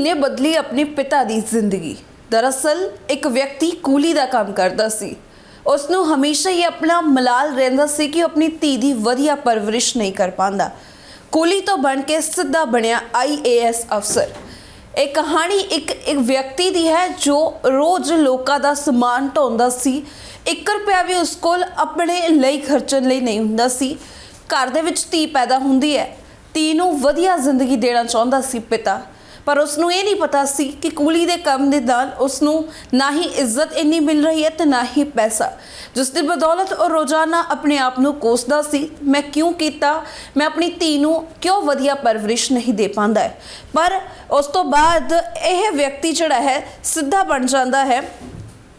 ਨੇ ਬਦਲੀ ਆਪਣੇ ਪਿਤਾ ਦੀ ਜ਼ਿੰਦਗੀ। ਦਰਅਸਲ, ਇੱਕ ਵਿਅਕਤੀ ਕੂਲੀ ਦਾ ਕੰਮ ਕਰਦਾ ਸੀ। ਉਸ ਨੂੰ ਹਮੇਸ਼ਾ ਹੀ ਆਪਣਾ ਮਲਾਲ ਰਹਿੰਦਾ ਸੀ ਕਿ ਉਹ ਆਪਣੀ ਧੀ ਦੀ ਵਧੀਆ ਪਰਵਰਿਸ਼ ਨਹੀਂ ਕਰ ਪਾਉਂਦਾ। ਕੂਲੀ ਤੋਂ ਬਣ ਕੇ ਸਿੱਧਾ ਬਣਿਆ ਆਈਏਐਸ ਅਫਸਰ। ਇਹ ਕਹਾਣੀ ਇੱਕ ਇੱਕ ਵਿਅਕਤੀ ਦੀ ਹੈ ਜੋ ਰੋਜ਼ ਲੋਕਾਂ ਦਾ ਸਮਾਨ ਢੋਂਦਾ ਸੀ। 1 ਰੁਪਿਆ ਵੀ ਉਸ ਕੋਲ ਆਪਣੇ ਲਈ ਖਰਚਣ ਲਈ ਨਹੀਂ ਹੁੰਦਾ ਸੀ। ਘਰ ਦੇ ਵਿੱਚ ਧੀ ਪੈਦਾ ਹੁੰਦੀ ਹੈ। ਧੀ ਨੂੰ ਵਧੀਆ ਜ਼ਿੰਦਗੀ ਦੇਣਾ ਚਾਹੁੰਦਾ ਸੀ ਪਿਤਾ। ਪਰ ਉਸ ਨੂੰ ਇਹ ਨਹੀਂ ਪਤਾ ਸੀ ਕਿ ਕੂਲੀ ਦੇ ਕੰਮ ਦੇ ਨਾਲ ਉਸ ਨੂੰ ਨਾ ਹੀ ਇੱਜ਼ਤ ਇੰਨੀ ਮਿਲ ਰਹੀ ਹੈ ਤੇ ਨਾ ਹੀ ਪੈਸਾ। ਜਿਸ ਦੀ ਬਦੌਲਤ ਉਹ ਰੋਜ਼ਾਨਾ ਆਪਣੇ ਆਪ ਨੂੰ ਕੋਸਦਾ ਸੀ, ਮੈਂ ਕਿਉਂ ਕੀਤਾ? ਮੈਂ ਆਪਣੀ ਧੀ ਨੂੰ ਕਿਉਂ ਵਧੀਆ ਪਰਵਰਿਸ਼ ਨਹੀਂ ਦੇ ਪਾਉਂਦਾ ਪਰ ਉਸ ਤੋਂ ਬਾਅਦ ਇਹ ਵਿਅਕਤੀ ਜਿਹੜਾ ਹੈ, ਸਿੱਧਾ ਬਣ ਜਾਂਦਾ ਹੈ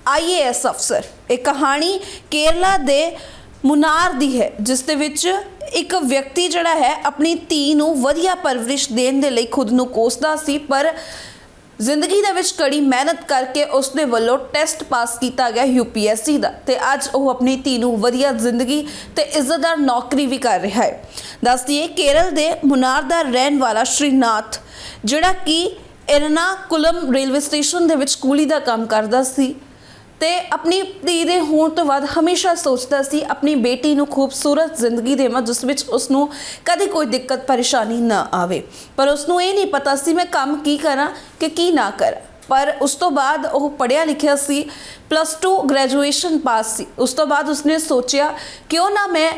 ਆਈਏਐਸ ਅਫਸਰ। ਇਹ ਕਹਾਣੀ ਕੇਰਲਾ ਦੇ ਮੁਨਾਰ ਦੀ ਹੈ ਜਿਸ ਦੇ ਵਿੱਚ ਇੱਕ ਵਿਅਕਤੀ ਜਿਹੜਾ ਹੈ, ਆਪਣੀ ਧੀ ਨੂੰ ਵਧੀਆ ਪਰਵਰਿਸ਼ ਦੇਣ ਦੇ ਲਈ ਖੁਦ ਨੂੰ ਕੋਸਦਾ ਸੀ, ਪਰ ਜ਼ਿੰਦਗੀ ਦੇ ਵਿੱਚ ਕੜੀ ਮਿਹਨਤ ਕਰਕੇ ਉਸ ਦੇ ਵੱਲੋਂ ਟੈਸਟ ਪਾਸ ਕੀਤਾ ਗਿਆ ਯੂਪੀਐਸਸੀ ਦਾ ਤੇ ਅੱਜ ਉਹ ਆਪਣੀ ਧੀ ਨੂੰ ਵਧੀਆ ਜ਼ਿੰਦਗੀ ਤੇ ਇੱਜ਼ਤਦਾਰ ਨੌਕਰੀ ਵੀ ਕਰ ਰਿਹਾ ਹੈ। ਦੱਸਦੀਏ ਕੇਰਲ ਦੇ ਮੁਨਾਰ ਦਾ ਰਹਿਣ ਵਾਲਾ ਸ਼੍ਰੀਨਾਥ, ਜਿਹੜਾ ਕਿ ਇਰਨਾਕੁਲਮ ਰੇਲਵੇ ਸਟੇਸ਼ਨ ਦੇ ਵਿੱਚ ਕੂਲੀ ਦਾ ਕੰਮ ਕਰਦਾ ਸੀ ਤੇ ਆਪਣੀ ਧੀ ਦੇ ਹੋਣ ਤੋਂ ਬਾਅਦ ਹਮੇਸ਼ਾ ਸੋਚਦਾ ਸੀ, ਆਪਣੀ ਬੇਟੀ ਨੂੰ ਖੂਬਸੂਰਤ ਜ਼ਿੰਦਗੀ ਦੇਵਾਂ, ਜਿਸ ਵਿੱਚ ਉਸ ਨੂੰ ਕਦੇ ਕੋਈ ਦਿੱਕਤ, ਪਰੇਸ਼ਾਨੀ ਨਾ ਆਵੇ। ਪਰ ਉਸ ਨੂੰ ਇਹ ਨਹੀਂ ਪਤਾ ਸੀ ਮੈਂ ਕੰਮ ਕੀ ਕਰਾਂ ਕਿ ਕੀ ਨਾ ਕਰਾਂ। ਪਰ ਉਸ ਤੋਂ ਬਾਅਦ ਉਹ ਪੜ੍ਹਿਆ ਲਿਖਿਆ ਸੀ ਪਲੱਸ 2 ਗ੍ਰੈਜੂਏਸ਼ਨ ਪਾਸ ਸੀ। ਉਸ ਤੋਂ ਬਾਅਦ ਉਸਨੇ ਸੋਚਿਆ, ਕਿਉਂ ਨਾ ਮੈਂ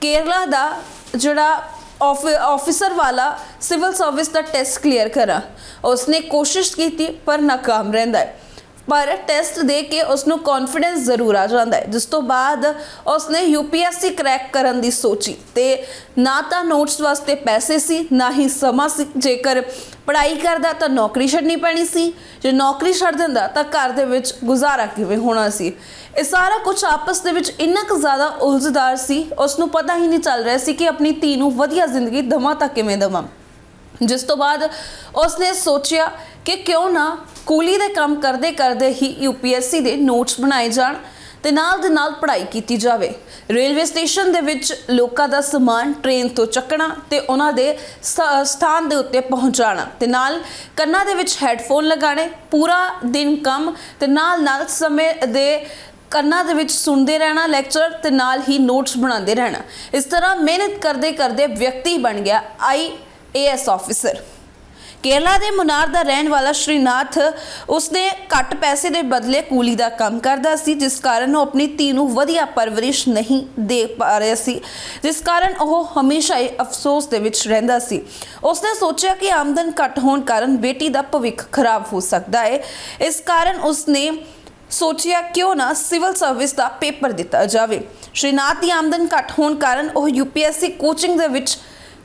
ਕੇਰਲਾ ਦਾ ਜਿਹੜਾ ਆਫਿਸਰ ਵਾਲਾ ਸਿਵਲ ਸਰਵਿਸ ਦਾ ਟੈਸਟ ਕਲੀਅਰ ਕਰਾਂ। ਉਸਨੇ ਕੋਸ਼ਿਸ਼ ਕੀਤੀ, ਪਰ ਨਾਕਾਮ ਰਹਿੰਦਾ ਹੈ। ਪਰ ਟੈਸਟ ਦੇ ਕੇ ਉਸ ਨੂੰ ਕੌਨਫੀਡੈਂਸ ਜ਼ਰੂਰ ਆ ਜਾਂਦਾ ਹੈ, ਜਿਸ ਤੋਂ ਬਾਅਦ ਉਸਨੇ ਯੂਪੀਐਸਸੀ ਕ੍ਰੈਕ ਕਰਨ ਦੀ ਸੋਚੀ ਤੇ ਨਾ ਤਾਂ ਨੋਟਸ ਵਾਸਤੇ ਪੈਸੇ ਸੀ, ਨਾ ਹੀ ਸਮਾਂ ਸੀ। ਜੇਕਰ ਪੜ੍ਹਾਈ ਕਰਦਾ ਤਾਂ ਨੌਕਰੀ ਛੱਡਣੀ ਪੈਣੀ ਸੀ, ਜੇ ਨੌਕਰੀ ਛੱਡ ਦਿੰਦਾ ਤਾਂ ਘਰ ਦੇ ਵਿੱਚ ਗੁਜ਼ਾਰਾ ਕਿਵੇਂ ਹੋਣਾ ਸੀ? ਇਹ ਸਾਰਾ ਕੁਝ ਆਪਸ ਦੇ ਵਿੱਚ ਇੰਨਾ ਕੁ ਜ਼ਿਆਦਾ ਉਲਝਦਾਰ ਸੀ ਉਸ ਨੂੰ ਪਤਾ ਹੀ ਨਹੀਂ ਚੱਲ ਰਿਹਾ ਸੀ ਕਿ ਆਪਣੀ ਧੀ ਨੂੰ ਵਧੀਆ ਜ਼ਿੰਦਗੀ ਦਵਾਂ ਤਾਂ ਕਿਵੇਂ ਦਵਾਂ। ਜਿਸ ਤੋਂ ਬਾਅਦ ਉਸਨੇ ਸੋਚਿਆ ਕਿ ਕਿਉਂ ਨਾ ਕੂਲੀ ਦੇ ਕੰਮ ਕਰਦੇ ਕਰਦੇ ਹੀ ਯੂਪੀਐਸਸੀ ਦੇ ਨੋਟਸ ਬਣਾਏ ਜਾਣ ਤੇ ਨਾਲ ਦੇ ਨਾਲ ਪੜ੍ਹਾਈ ਕੀਤੀ ਜਾਵੇ। ਰੇਲਵੇ ਸਟੇਸ਼ਨ ਦੇ ਵਿੱਚ ਲੋਕਾਂ ਦਾ ਸਮਾਨ ਟ੍ਰੇਨ ਤੋਂ ਚੱਕਣਾ ਤੇ ਉਹਨਾਂ ਦੇ ਸਥਾਨ ਦੇ ਉੱਤੇ ਪਹੁੰਚਾਉਣਾ ਤੇ ਨਾਲ ਕੰਨਾਂ ਦੇ ਵਿੱਚ ਹੈੱਡਫੋਨ ਲਗਾਣੇ ਪੂਰਾ ਦਿਨ ਕੰਮ ਤੇ ਨਾਲ ਨਾਲ ਸਮੇਂ ਦੇ ਕੰਨਾਂ ਦੇ ਵਿੱਚ ਸੁਣਦੇ ਰਹਿਣਾ, ਲੈਕਚਰ ਤੇ ਨਾਲ ਹੀ ਨੋਟਸ ਬਣਾਉਂਦੇ ਰਹਿਣਾ। ਇਸ ਤਰ੍ਹਾਂ ਮਿਹਨਤ ਕਰਦੇ ਕਰਦੇ ਵਿਅਕਤੀ ਬਣ ਗਿਆ ਆਈ ਏਐਸ ਆਫੀਸਰ। ਕੇਰਲਾ ਦੇ ਮੁਨਾਰ ਦਾ ਰਹਿਣ ਵਾਲਾ ਸ਼੍ਰੀਨਾਥ ਉਸਨੇ ਘੱਟ ਪੈਸੇ ਦੇ ਬਦਲੇ ਕੂਲੀ ਦਾ ਕੰਮ ਕਰਦਾ ਸੀ, ਜਿਸ ਕਾਰਨ ਉਹ ਆਪਣੀ ਧੀ ਨੂੰ ਵਧੀਆ ਪਰਵਰਿਸ਼ ਨਹੀਂ ਦੇ ਪਾ ਰਿਹਾ ਸੀ, ਜਿਸ ਕਾਰਨ ਉਹ ਹਮੇਸ਼ਾ ਹੀ ਅਫਸੋਸ ਦੇ ਵਿੱਚ ਰਹਿੰਦਾ ਸੀ। ਉਸਨੇ ਸੋਚਿਆ ਕਿ ਆਮਦਨ ਘੱਟ ਹੋਣ ਕਾਰਨ ਬੇਟੀ ਦਾ ਭਵਿੱਖ ਖਰਾਬ ਹੋ ਸਕਦਾ ਹੈ। ਇਸ ਕਾਰਨ ਉਸਨੇ ਸੋਚਿਆ ਕਿਉਂ ਨਾ ਸਿਵਲ ਸਰਵਿਸ ਦਾ ਪੇਪਰ ਦਿੱਤਾ ਜਾਵੇ। ਸ਼੍ਰੀਨਾਥ ਦੀ ਆਮਦਨ ਘੱਟ ਹੋਣ ਕਾਰਨ ਉਹ ਯੂਪੀਐਸਸੀ ਕੋਚਿੰਗ ਦੇ ਵਿੱਚ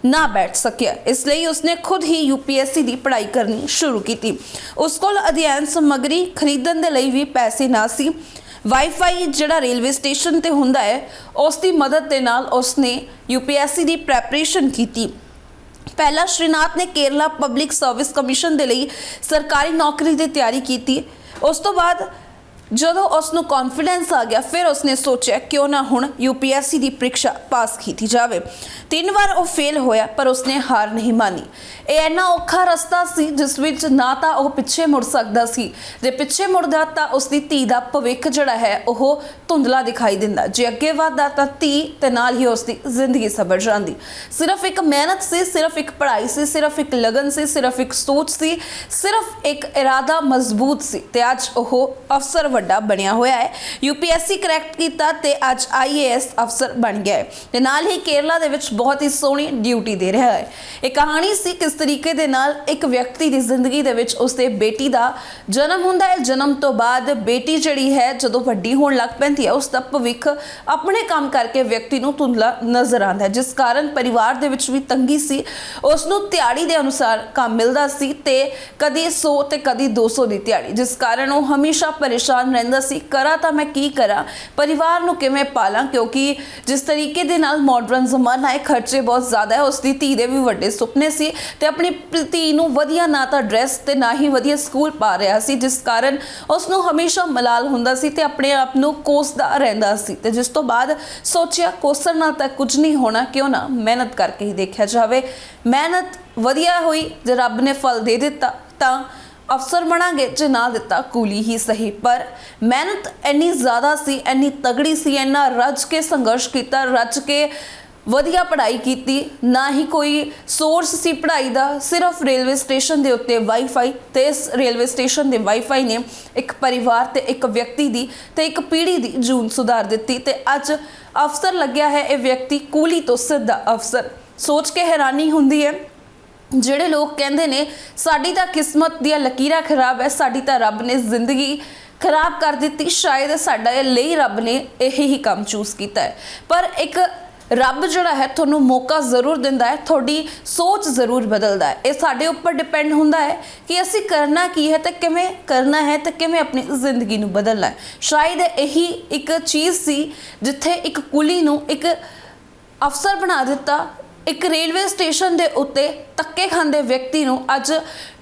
ਨਾ ਬੈਠ ਸਕਿਆ। ਇਸ ਲਈ ਉਸਨੇ ਖੁਦ ਹੀ ਯੂਪੀਐਸਸੀ ਦੀ ਪੜ੍ਹਾਈ ਕਰਨੀ ਸ਼ੁਰੂ ਕੀਤੀ। ਉਸ ਕੋਲ ਅਧਿਐਨ ਸਮੱਗਰੀ ਖਰੀਦਣ ਦੇ ਲਈ ਵੀ ਪੈਸੇ ਨਾ ਸੀ। ਵਾਈਫਾਈ ਜਿਹੜਾ ਰੇਲਵੇ ਸਟੇਸ਼ਨ ਤੇ ਹੁੰਦਾ ਹੈ, ਉਸ ਦੀ ਮਦਦ ਦੇ ਨਾਲ ਉਸਨੇ ਯੂਪੀਐਸਸੀ ਦੀ ਪ੍ਰੈਪਰੇਸ਼ਨ ਕੀਤੀ। ਪਹਿਲਾ ਸ਼੍ਰੀਨਾਥ ਨੇ ਕੇਰਲਾ ਪਬਲਿਕ ਸਰਵਿਸ ਕਮਿਸ਼ਨ ਦੇ ਲਈ ਸਰਕਾਰੀ ਨੌਕਰੀ ਦੀ ਤਿਆਰੀ ਕੀਤੀ। ਉਸ ਤੋਂ ਬਾਅਦ ਜਦੋਂ ਉਸ ਨੂੰ ਕੌਨਫੀਡੈਂਸ ਆ ਗਿਆ, ਫਿਰ ਉਸਨੇ ਸੋਚਿਆ ਕਿਉਂ ਨਾ ਹੁਣ ਯੂਪੀਐਸਸੀ ਦੀ ਪ੍ਰੀਖਿਆ ਪਾਸ ਕੀਤੀ ਜਾਵੇ। ਤਿੰਨ ਵਾਰ ਉਹ ਫੇਲ ਹੋਇਆ, ਪਰ ਉਸਨੇ ਹਾਰ ਨਹੀਂ ਮਾਨੀ। ਇਹ ਇੰਨਾ ਔਖਾ ਰਸਤਾ ਸੀ ਜਿਸ ਵਿੱਚ ਨਾ ਤਾਂ ਉਹ ਪਿੱਛੇ ਮੁੜ ਸਕਦਾ ਸੀ। ਜੇ ਪਿੱਛੇ ਮੁੜਦਾ ਤਾਂ ਉਸ ਦੀ ਧੀ ਦਾ ਭਵਿੱਖ ਜਿਹੜਾ ਹੈ, ਉਹ ਧੁੰਦਲਾ ਦਿਖਾਈ ਦਿੰਦਾ। ਜੇ ਅੱਗੇ ਵਧਦਾ ਤਾਂ ਧੀ ਤੇ ਨਾਲ ਹੀ ਉਸ ਦੀ ਜ਼ਿੰਦਗੀ ਸਬਰ ਜਾਂਦੀ। ਸਿਰਫ ਇੱਕ ਮਿਹਨਤ ਸੀ, ਸਿਰਫ ਇੱਕ ਪੜ੍ਹਾਈ ਸੀ, ਸਿਰਫ ਇੱਕ ਲਗਨ ਸੀ, ਸਿਰਫ ਇੱਕ ਸੋਚ ਸੀ, ਸਿਰਫ ਇੱਕ ਇਰਾਦਾ ਮਜ਼ਬੂਤ ਸੀ ਤੇ ਅੱਜ ਉਹ ਅਫਸਰ ਵੱਡਾ ਬਣਿਆ ਹੋਇਆ ਹੈ। ਯੂਪੀਐਸਸੀ ਕਰੈਕਟ ਕੀਤਾ ਤੇ ਅੱਜ ਆਈਏਐਸ ਅਫਸਰ ਬਣ ਗਿਆ ਹੈ। ਤੇ ਨਾਲ ਹੀ ਕੇਰਲਾ ਦੇ ਵਿੱਚ ਬਹੁਤ ਹੀ ਸੋਹਣੀ ਡਿਊਟੀ ਦੇ ਰਿਹਾ ਹੈ। ਇਹ ਕਹਾਣੀ ਸੀ ਕਿਸ ਤਰੀਕੇ ਦੇ ਨਾਲ ਇੱਕ ਵਿਅਕਤੀ ਦੀ ਜ਼ਿੰਦਗੀ ਦੇ ਵਿੱਚ ਉਸਦੇ ਬੇਟੀ ਦਾ ਜਨਮ ਹੁੰਦਾ ਹੈ। ਜਨਮ ਤੋਂ ਬਾਅਦ ਬੇਟੀ ਜਿਹੜੀ ਹੈ, ਜਦੋਂ ਵੱਡੀ ਹੋਣ ਲੱਗ ਪੈਂਦੀ ਹੈ ਉਸ ਦਾ ਭਵਿੱਖ ਆਪਣੇ ਕੰਮ ਕਰਕੇ ਵਿਅਕਤੀ ਨੂੰ ਧੁੰਦਲਾ ਨਜ਼ਰ ਆਉਂਦਾ ਹੈ। ਜਿਸ ਕਾਰਨ ਪਰਿਵਾਰ ਦੇ ਵਿੱਚ ਵੀ ਤੰਗੀ ਸੀ। ਉਸ ਨੂੰ ਦਿਹਾੜੀ ਦੇ ਅਨੁਸਾਰ ਕੰਮ ਮਿਲਦਾ ਸੀ ਤੇ ਕਦੀ 100 ਤੇ ਕਦੀ 200 ਦੀ ਦਿਹਾੜੀ ਜਿਸ ਕਾਰਨ ਉਹ ਹਮੇਸ਼ਾ ਪਰੇਸ਼ਾਨ ਰਹਿੰਦਾ ਸੀ। ਕਰਾਂ ਤਾਂ ਮੈਂ ਕੀ ਕਰਾਂ? ਪਰਿਵਾਰ ਨੂੰ ਕਿਵੇਂ ਪਾਲਾਂ? ਕਿਉਂਕਿ ਜਿਸ ਤਰੀਕੇ ਦੇ ਨਾਲ ਮਾਡਰਨ ਜ਼ਮਾਨਾ ਹੈ, ਖਰਚੇ ਬਹੁਤ ਜ਼ਿਆਦਾ ਹੈ। ਉਸ ਦੀ ਧੀ ਦੇ ਵੀ ਵੱਡੇ ਸੁਪਨੇ ਸੀ ਤੇ ਆਪਣੀ ਧੀ ਨੂੰ ਵਧੀਆ ਨਾ ਤਾਂ ਡਰੈਸ ਤੇ ਨਾ ਹੀ ਵਧੀਆ ਸਕੂਲ ਪਾ ਰਿਹਾ ਸੀ, ਜਿਸ ਕਾਰਨ ਉਸ ਨੂੰ ਹਮੇਸ਼ਾ ਮਲਾਲ ਹੁੰਦਾ ਸੀ ਤੇ ਆਪਣੇ ਆਪ ਨੂੰ ਕੋਸਦਾ ਰਹਿੰਦਾ ਸੀ ਤੇ ਜਿਸ ਤੋਂ ਬਾਅਦ ਸੋਚਿਆ ਕੋਸਣ ਨਾਲ ਤਾਂ ਕੁਝ ਨਹੀਂ ਹੋਣਾ, ਕਿਉਂ ਨਾ ਮਿਹਨਤ ਕਰਕੇ ਹੀ ਦੇਖਿਆ ਜਾਵੇ। ਮਿਹਨਤ ਵਧੀਆ ਹੋਈ, ਜੇ ਰੱਬ ਨੇ ਫਲ ਦੇ ਦਿੱਤਾ, ਤਾਂ ਅਫਸਰ ਬਣਾਂਗੇ, ਜੇ ਨਾ ਦਿੱਤਾ ਕੂਲੀ ਹੀ ਸਹੀ। ਪਰ ਮਿਹਨਤ ਇੰਨੀ ਜ਼ਿਆਦਾ ਸੀ, ਇੰਨੀ ਤਗੜੀ ਸੀ, ਇੰਨਾ ਰੱਜ ਕੇ ਸੰਘਰਸ਼ ਕੀਤਾ, ਰੱਜ ਕੇ ਵਧੀਆ ਪੜ੍ਹਾਈ ਕੀਤੀ, ਨਾ ਹੀ ਕੋਈ ਸੋਰਸ ਸੀ ਪੜ੍ਹਾਈ ਦਾ, ਸਿਰਫ ਰੇਲਵੇ ਸਟੇਸ਼ਨ ਦੇ ਉੱਤੇ ਵਾਈਫਾਈ ਤੇ ਇਸ ਰੇਲਵੇ ਸਟੇਸ਼ਨ ਦੇ ਵਾਈਫਾਈ ਨੇ ਇੱਕ ਪਰਿਵਾਰ ਤੇ ਇੱਕ ਵਿਅਕਤੀ ਦੀ ਤੇ ਇੱਕ ਪੀੜ੍ਹੀ ਦੀ ਜੂਨ ਸੁਧਾਰ ਦਿੱਤੀ ਤੇ ਅੱਜ ਅਫਸਰ ਲੱਗਿਆ ਹੈ ਇਹ ਵਿਅਕਤੀ ਕੂਲੀ ਤੋਂ ਸਿੱਧਾ ਅਫਸਰ। ਸੋਚ ਕੇ ਹੈਰਾਨੀ ਹੁੰਦੀ ਹੈ, ਜਿਹੜੇ ਲੋਕ ਕਹਿੰਦੇ ਨੇ, ਸਾਡੀ ਤਾਂ ਕਿਸਮਤ ਦੀਆਂ ਲਕੀਰਾਂ ਖਰਾਬ ਹੈ ਸਾਡੀ ਤਾਂ ਰੱਬ ਨੇ ਜ਼ਿੰਦਗੀ ਖਰਾਬ ਕਰ ਦਿੱਤੀ, ਸ਼ਾਇਦ ਸਾਡਾ ਲਈ ਰੱਬ ਨੇ ਇਹੀ ਹੀ ਕੰਮ ਚੂਜ਼ ਕੀਤਾ ਹੈ ਪਰ ਇੱਕ ਰੱਬ ਜਿਹੜਾ ਹੈ ਤੁਹਾਨੂੰ ਮੌਕਾ ਜ਼ਰੂਰ ਦਿੰਦਾ ਹੈ, ਤੁਹਾਡੀ ਸੋਚ ਜ਼ਰੂਰ ਬਦਲਦਾ ਹੈ। ਇਹ ਸਾਡੇ ਉੱਪਰ ਡਿਪੈਂਡ ਹੁੰਦਾ ਹੈ ਕਿ ਅਸੀਂ ਕਰਨਾ ਕੀ ਹੈ ਤੇ ਕਿਵੇਂ ਕਰਨਾ ਹੈ ਤੇ ਕਿਵੇਂ ਆਪਣੀ ਜ਼ਿੰਦਗੀ ਨੂੰ ਬਦਲਣਾ ਹੈ। ਸ਼ਾਇਦ ਇਹੀ ਇੱਕ ਚੀਜ਼ ਸੀ ਜਿੱਥੇ ਇੱਕ ਕੁਲੀ ਨੂੰ ਇੱਕ ਅਫਸਰ ਬਣਾ ਦਿੱਤਾ ਇੱਕ ਰੇਲਵੇ ਸਟੇਸ਼ਨ ਦੇ ਉੱਤੇ ਤੱਕੇ ਖਾਂਦੇ ਵਿਅਕਤੀ ਨੂੰ ਅੱਜ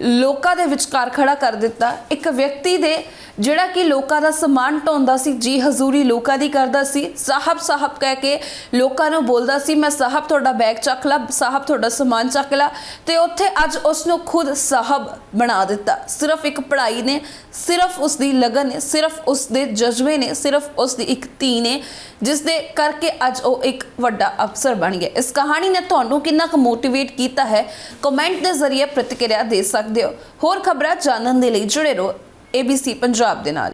ਲੋਕਾਂ ਦੇ ਵਿਚਕਾਰ ਖੜਾ ਕਰ ਦਿੱਤਾ। ਇੱਕ ਵਿਅਕਤੀ ਦੇ ਜਿਹੜਾ ਕਿ ਲੋਕਾਂ ਦਾ ਸਮਾਨ ਢੋਂਦਾ ਸੀ, ਜੀ ਹਜ਼ੂਰੀ ਲੋਕਾਂ ਦੀ ਕਰਦਾ ਸੀ। ਸਾਹਿਬ ਸਾਹਿਬ ਕਹਿ ਕੇ ਲੋਕਾਂ ਨੂੰ ਬੋਲਦਾ ਸੀ, ਮੈਂ ਸਾਹਿਬ ਤੁਹਾਡਾ ਬੈਗ ਚੱਕ ਲਾ, ਸਾਹਿਬ ਤੁਹਾਡਾ ਸਮਾਨ ਚੱਕ ਲਾ। ਤੇ ਉੱਥੇ ਅੱਜ ਉਸ ਨੂੰ ਖੁਦ ਸਾਹਿਬ ਬਣਾ ਦਿੱਤਾ। ਸਿਰਫ ਇੱਕ ਪੜ੍ਹਾਈ ਨੇ, ਸਿਰਫ ਉਸ ਦੀ ਲਗਨ ਨੇ, ਸਿਰਫ ਉਸ ਦੇ ਜਜ਼ਬੇ ਨੇ, ਸਿਰਫ ਉਸ ਦੀ ਇੱਕ ਧੀ ਨੇ, ਜਿਸ ਦੇ ਕਰਕੇ ਅੱਜ ਉਹ ਇੱਕ ਵੱਡਾ ਅਫਸਰ ਬਣ ਗਿਆ। ਇਸ ਕਹਾਣੀ ਨੇ ਤੁਹਾਨੂੰ ਕਿੰਨਾ ਕੁ ਮੋਟੀਵੇਟ ਕੀਤਾ ਹੈ ਕਮੈਂਟ ਦੇ ਜ਼ਰੀਏ ਪ੍ਰਤੀਕਿਰਿਆ ਦੇ ਸਕਦੇ ਹੋ। ਹੋਰ ਖਬਰਾਂ ਜਾਣਨ ਦੇ ਲਈ ਜੁੜੇ ਰਹੋ ABC ਪੰਜਾਬ ਦੇ ਨਾਲ।